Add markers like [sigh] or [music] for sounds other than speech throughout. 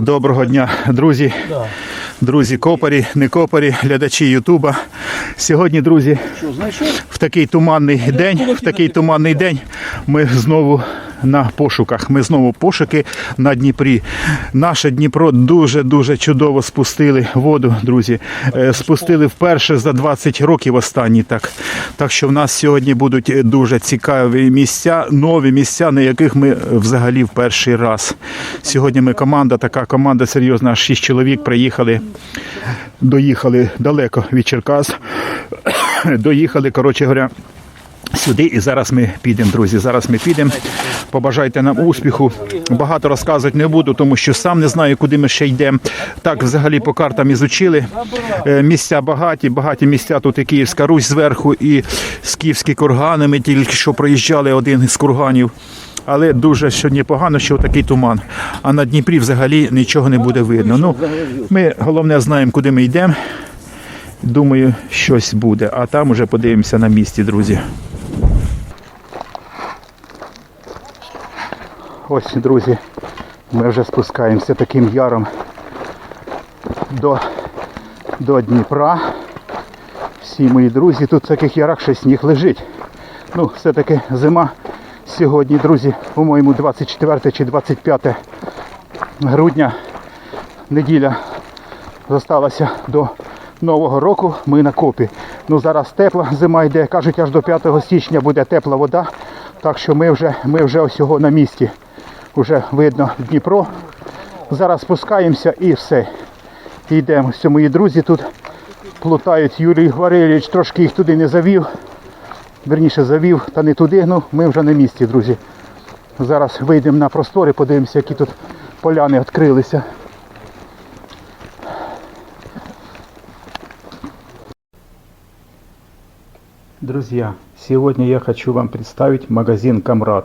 Доброго дня, друзі. Друзі, копарі, не копарі, глядачі Ютуба. Сьогодні, друзі, в такий туманний день, в такий туманний день ми знову на пошуках. Ми знову пошуки на Дніпрі. Наше Дніпро дуже-дуже чудово спустили воду, друзі. Е, Спустили вперше за 20 років останні. Так, так що в нас сьогодні будуть дуже цікаві місця, нові місця, на яких ми взагалі в перший раз. Сьогодні ми команда, така команда серйозна, 6 чоловік приїхали, доїхали далеко від Черкас. [coughs] Доїхали, коротше говоря, сюди. І зараз ми підемо, друзі. Зараз ми підемо. Побажайте нам успіху. Багато розказувати не буду, тому що сам не знаю, куди ми ще йдемо. Так, взагалі по картам ізучили. Е, Місця багаті, багаті місця. Тут і Київська Русь зверху, і скіфські кургани. Ми тільки що проїжджали один із курганів. Але дуже сьогодні погано, що такий туман. А на Дніпрі взагалі нічого не буде видно. Ну, ми головне знаємо, куди ми йдемо. Думаю, щось буде. А там уже подивимося на місці, друзі. Ось, друзі, ми вже спускаємося таким яром до, до Дніпра. Всі мої друзі, тут в таких ярах ще сніг лежить. Ну, все-таки зима сьогодні, друзі, по-моєму, 24 чи 25 грудня. Неділя зосталася до Нового року. Ми на копі. Ну зараз тепла зима йде. Кажуть, аж до 5 січня буде тепла вода. Так що ми вже, ми вже ось на місці. Уже видно Дніпро. Зараз спускаємося і все. Йдемо. Ось мої друзі тут плутають. Юрій Гварилович трошки їх туди не завів. Верніше завів, та не туди. Ну, ми вже на місці, друзі. Зараз вийдемо на простори, подивимося, які тут поляни відкрилися. Друзья, сегодня я хочу вам представить магазин «Камрад»,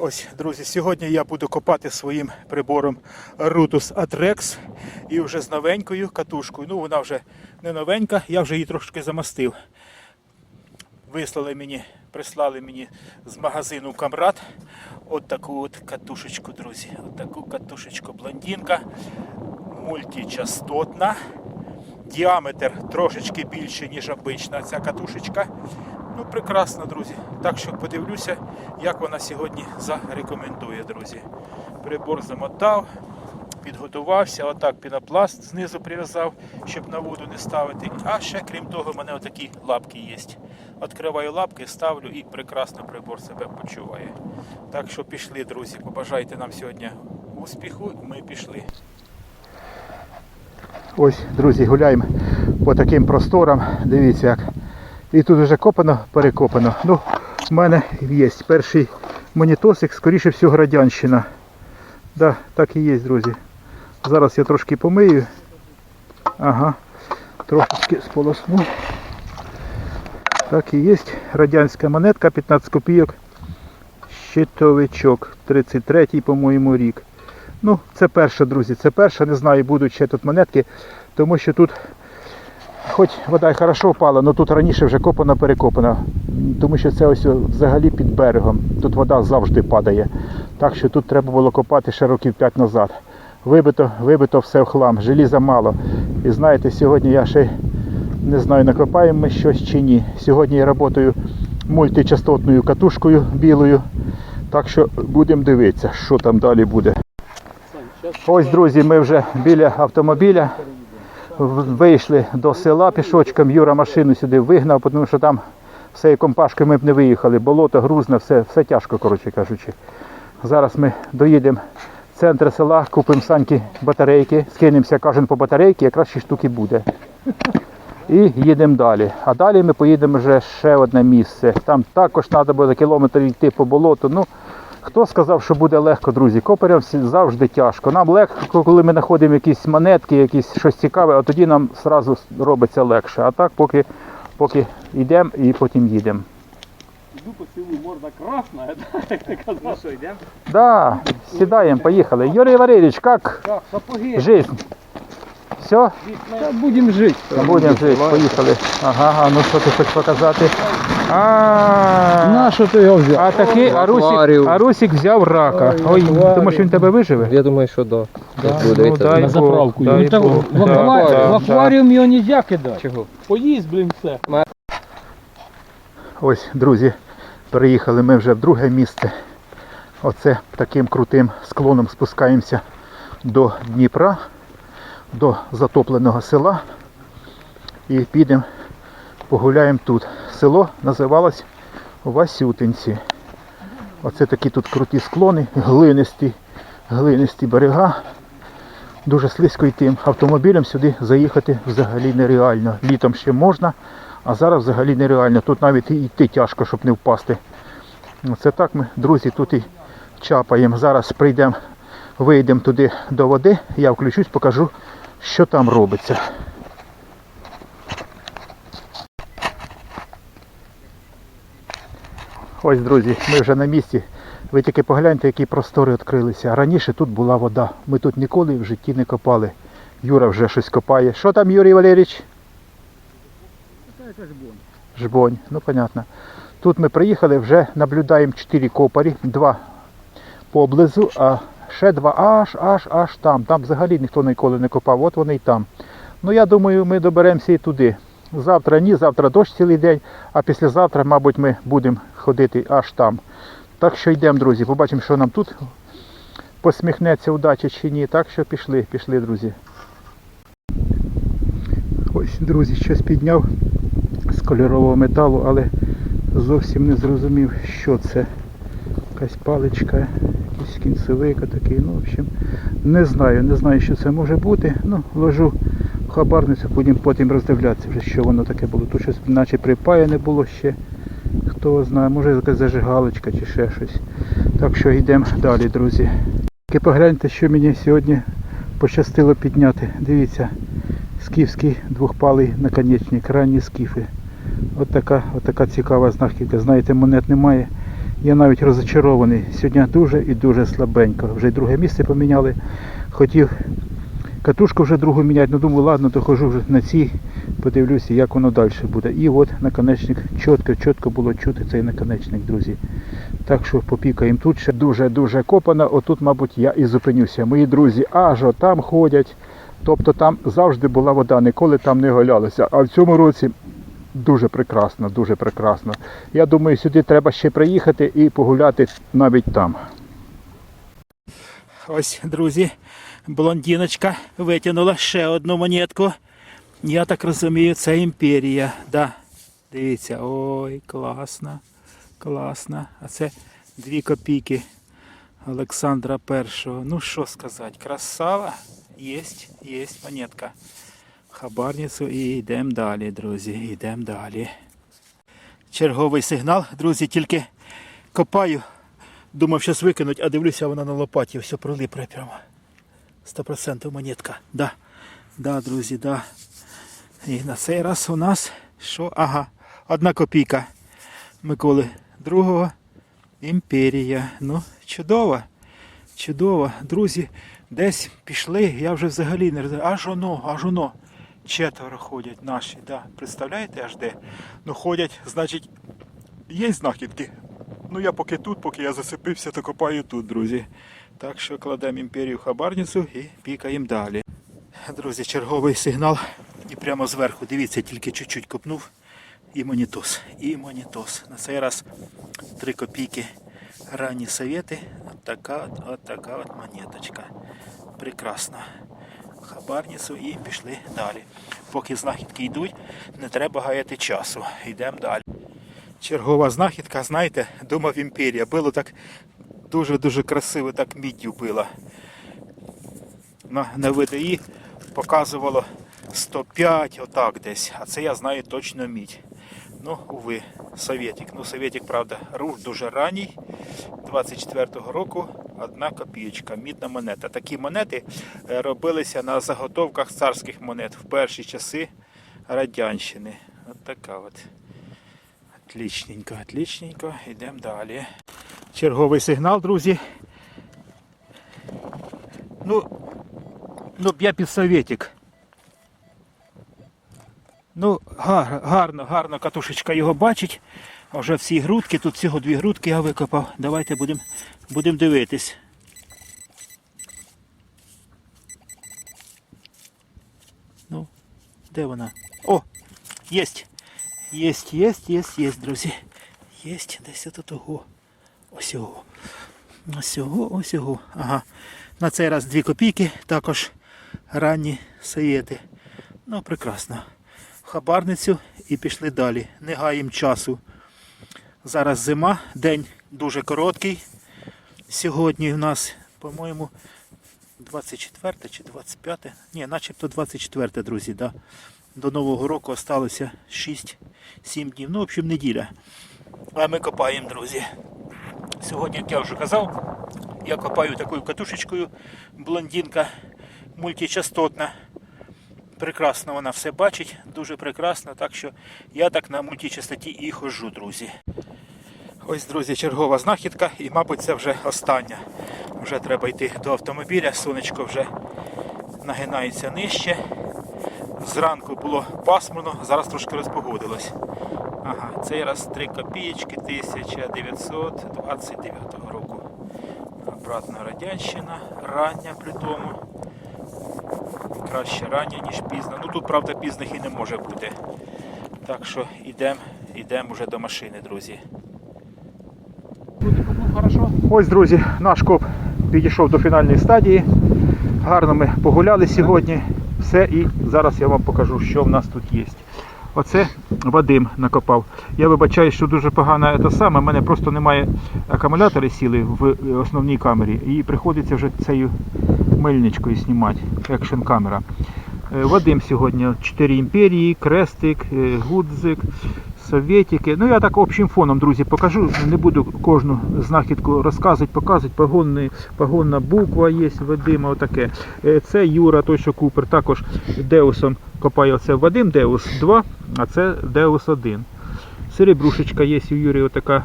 Ось, друзі, сьогодні я буду копати своїм прибором Rutus Atrex і вже з новенькою катушкою. Ну, вона вже не новенька, я вже її трошки замастив. Вислали мені, прислали мені з магазину Камрад от таку от катушечку, друзі. От таку катушечку блондинка, мультичастотна. Діаметр трошечки більше, ніж обична ця катушечка. Ну, прекрасно, друзі. Так що подивлюся, як вона сьогодні зарекомендує, друзі. Прибор замотав, підготувався, отак пінопласт знизу прив'язав, щоб на воду не ставити. А ще, крім того, в мене отакі лапки є. Відкриваю лапки, ставлю і прекрасно прибор себе почуває. Так що пішли, друзі. Побажайте нам сьогодні успіху. Ми пішли. Ось, друзі, гуляємо по таким просторам. Дивіться як. І тут вже копано, перекопано. Ну, в мене є перший монітосик, скоріше всього, радянщина. Да, так і є, друзі. Зараз я трошки помию. Ага, трошечки сполосну. Так і є. Радянська монетка, 15 копійок. Щитовичок. 33-й, по-моєму, рік. Ну, це перша, друзі, це перша, не знаю, будуть ще тут монетки, тому що тут хоч вода й хорошо впала, але тут раніше вже копано перекопано. Тому що це ось взагалі під берегом. Тут вода завжди падає. Так що тут треба було копати ще років 5 назад. Вибито, вибито все в хлам, желіза мало. І знаєте, сьогодні я ще не знаю, накопаємо ми щось чи ні. Сьогодні я працюю мультичастотною катушкою білою. Так що будемо дивитися, що там далі буде. Ось, друзі, ми вже біля автомобіля. Вийшли до села пішочком. Юра машину сюди вигнав, тому що там все компашкою ми б не виїхали. Болото, грузне, все, все тяжко, коротше кажучи. Зараз ми доїдемо в центр села, купимо саньки батарейки, скинемося кожен по батарейки, якраз 6 штуки буде. І їдемо далі. А далі ми поїдемо вже ще одне місце. Там також треба буде кілометр йти по болоту. Ну, Хто сказав, що буде легко, друзі? Копарям всі- завжди тяжко. Нам легко, коли ми знаходимо якісь монетки, якісь щось цікаве, а тоді нам одразу робиться легше. А так, поки, поки йдемо і потім їдемо. Иду по селу, морда красная, да? [laughs] Так ну что, идем? Да, сідаємо, поїхали. Юрій Валерійович, як Так, сапоги. жизнь? Все? Да, будем жить. Будемо жити, поїхали. Ага, а ну що ти хочеш показати? А, На що ти його взяв? а такий, а Русик, Акваріум. а Русик взяв рака. Ой, думаєш, він тебе виживе? Я думаю, що да. Да, Так буде, ну, це дай На Бог, заправку. дай Ну, так, Бог. в, Да, акварі... да, в акваріум його нельзя кидати. Чого? Поїсть, блін, все. Ось, друзі, приїхали ми вже в друге місце. Оце таким крутим склоном спускаємося до Дніпра, до затопленого села. І підемо погуляємо тут. Село називалось Васютинці. Оце такі тут круті склони, глинисті, глинисті берега. Дуже слизько йти. Автомобілем сюди заїхати взагалі нереально. Літом ще можна, а зараз взагалі нереально. Тут навіть і йти тяжко, щоб не впасти. Це так ми, друзі, тут і чапаємо. Зараз прийдемо, вийдемо туди до води, я включусь, покажу, що там робиться. Ось, друзі, ми вже на місці. Ви тільки погляньте, які простори відкрилися. Раніше тут була вода. Ми тут ніколи в житті не копали. Юра вже щось копає. Що там, Юрій Валерійович? Це Жбонь, Жбонь, ну понятно. Тут ми приїхали, вже наблюдаємо 4 копарі, два поблизу, а ще два аж, аж, аж там. Там взагалі ніхто ніколи не копав, от вони й там. Ну я думаю, ми доберемося і туди. Завтра ні, завтра дощ цілий день, а післязавтра, мабуть, ми будемо ходити аж там. Так що йдемо, друзі, побачимо, що нам тут посміхнеться удача чи ні. Так що пішли, пішли, друзі. Ось, друзі, щось підняв з кольорового металу, але зовсім не зрозумів, що це. Якась паличка, якийсь кінцевик такий, ну, в общем, не знаю, не знаю, що це може бути. Ну, ложу хабарницю, будемо потім роздивлятися, вже, що воно таке було. Тут щось наче припаяне було ще. Хто знає, може якась зажигалочка чи ще щось. Так що йдемо далі, друзі. Тільки погляньте, що мені сьогодні пощастило підняти. Дивіться, скіфський двохпалий наконечник, ранні скіфи. От така, от така цікава знахідка. Знаєте, монет немає. Я навіть розочарований. Сьогодні дуже і дуже слабенько. Вже друге місце поміняли. Хотів катушку вже другу міняти, ну думаю, ладно, то хожу вже на цій, подивлюся, як воно далі буде. І от наконечник чітко, чітко було чути цей наконечник, друзі. Так що попікаємо тут ще дуже-дуже копано. Отут, мабуть, я і зупинюся. Мої друзі аж там ходять. Тобто там завжди була вода, ніколи там не голялося. А в цьому році дуже прекрасно, дуже прекрасно. Я думаю, сюди треба ще приїхати і погуляти навіть там. Ось, друзі, блондиночка витягнула ще одну монетку. Я так розумію, це імперія. Да. Дивіться, ой, класно, класно. А це дві копійки Олександра Першого. Ну що сказати, красава. Єсть, єсть монетка. Хабарницю і йдемо далі, друзі. Йдемо далі. Черговий сигнал, друзі, тільки копаю. Думав, щось викинуть, а дивлюся, вона на лопаті все пролипре прямо. 100% монетка. Да. Да, друзі, да. І на цей раз у нас що? Ага, одна копійка Миколи другого. Імперія. Ну, чудово. Чудово. Друзі, десь пішли, я вже взагалі не розумію. Аж воно, аж воно. Четверо ходять наші, да. Представляєте аж де? Ну ходять, значить, є знахідки. Ну я поки тут, поки я засипився, то копаю тут, друзі. Так що кладемо імперію в хабарницю і пікаємо далі. Друзі, черговий сигнал. І прямо зверху, дивіться, тільки чуть-чуть копнув. І монітос. І монітос. На цей раз 3 копійки ранні совєти. От така от, така от монеточка. Прекрасно. В Хабарницю і пішли далі. Поки знахідки йдуть, не треба гаяти часу. Йдемо далі. Чергова знахідка, знаєте, думав імперія. Було так дуже-дуже красиво, так міддю била. На, на ВДІ показувало 105, отак десь. А це я знаю точно мідь. Ну, уви, совєтик. Ну, совєтик, правда, рух дуже ранній. 24-го року одна копійочка, мідна монета. Такі монети е, робилися на заготовках царських монет в перші часи Радянщини. От така от. Отлічненько, отлічненько. Йдемо далі. Черговий сигнал, друзі. Ну, ну я під совєтик. Ну, гар, гарно, гарно катушечка його бачить. А Вже всі грудки, тут всього дві грудки я викопав. Давайте будемо будем дивитись. Ну, де вона? О! Єсть! Єсть, єсть, єсть, єсть, друзі. Єсть, десь тут ого. Ось його. Ось його, ось його. Ага. На цей раз дві копійки, також ранні саєти. Ну, прекрасно. В хабарницю і пішли далі. Не гаємо часу. Зараз зима, день дуже короткий. Сьогодні у нас, по-моєму, 24 чи 25. Ні, начебто 24, друзі. Да? До Нового року осталося 6-7 днів. Ну, в общем, неділя. А ми копаємо, друзі. Сьогодні, як я вже казав, я копаю такою катушечкою блондинка мультичастотна. Прекрасно вона все бачить, дуже прекрасно, так що я так на мультичастоті і ходжу, друзі. Ось, друзі, чергова знахідка і, мабуть, це вже остання. Вже треба йти до автомобіля, сонечко вже нагинається нижче. Зранку було пасмурно, зараз трошки розпогодилось. Ага, цей раз 3 копієчки 1929 року. Обратна радянщина, рання при тому. Краще рання, ніж пізно. Ну тут, правда, пізних і не може бути. Так що йдемо йдем уже до машини, друзі. Хорошо. Ось, друзі, наш коп підійшов до фінальної стадії. Гарно ми погуляли сьогодні. Все, і зараз я вам покажу, що в нас тут є. Оце Вадим накопав. Я вибачаю, що дуже погано те саме. У мене просто немає акумулятори сіли в основній камері. І приходиться вже цією мильничкою знімати, екшн камера. Е, Вадим сьогодні 4 імперії, крестик, е, гудзик, совєтики. Ну я так общим фоном, друзі, покажу. Не буду кожну знахідку розказувати, показувати. Погонний, погонна буква є Вадима, отаке. Е, Це Юра, той, що Купер, також Деусом копає. Це Вадим Деус 2, а це Деус 1. Серебрушечка є у Юрі, отака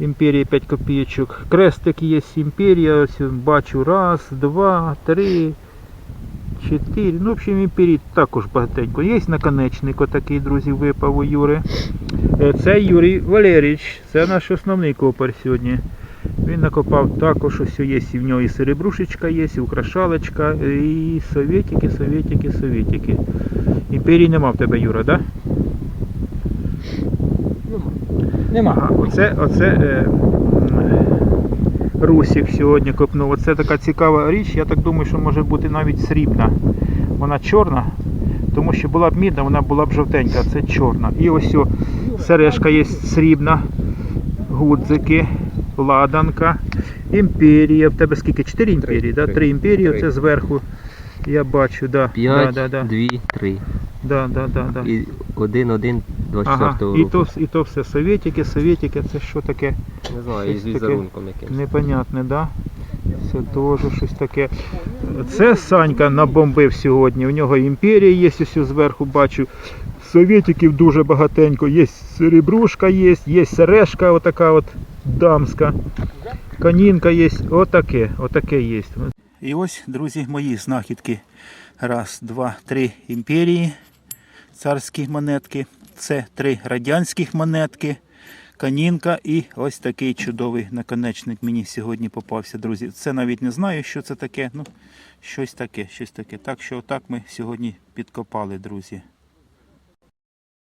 імперія 5 копійочок. Крестик є імперія, ось бачу раз, два, три. Чотири. Ну, в общем, імперій також багатенько. Є наконечник отакий, друзі, випав у Юри. Е, Це Юрій Валерійович, це наш основний копар сьогодні. Він накопав також ось є і в нього і серебрушечка є, і украшалочка, і совєтики, совєтики, совєтики. Імперії нема в тебе, Юра, так? Да? Нема. Ага, оце, оце е, Русик сьогодні копнув. Оце така цікава річ. Я так думаю, що може бути навіть срібна. Вона чорна, тому що була б мідна, вона була б жовтенька, а це чорна. І ось о, сережка є срібна, гудзики, ладанка, імперія. В тебе скільки? Чотири імперії? Да? Три. Імперії, це зверху. Я бачу, да. П'ять, да, да, да. дві, три. Да, да, да, да. І один, один, 24 Ага, року. і то, і то все совєтики, совєтики, це що таке? Не знаю, із візерунком якимось. Непонятне, да? Це теж щось таке. Це Санька набомбив сьогодні. У нього імперія є, ось зверху бачу. Совєтиків дуже багатенько. Є серебрушка, є, є сережка, отака от дамська. Канінка є. Отаке, отаке є. І ось, друзі, мої знахідки. Раз, два, три імперії. Царські монетки. Це три радянських монетки. Канінка і ось такий чудовий наконечник мені сьогодні попався, друзі. Це навіть не знаю, що це таке. Ну, щось таке, щось таке. Так що отак ми сьогодні підкопали, друзі.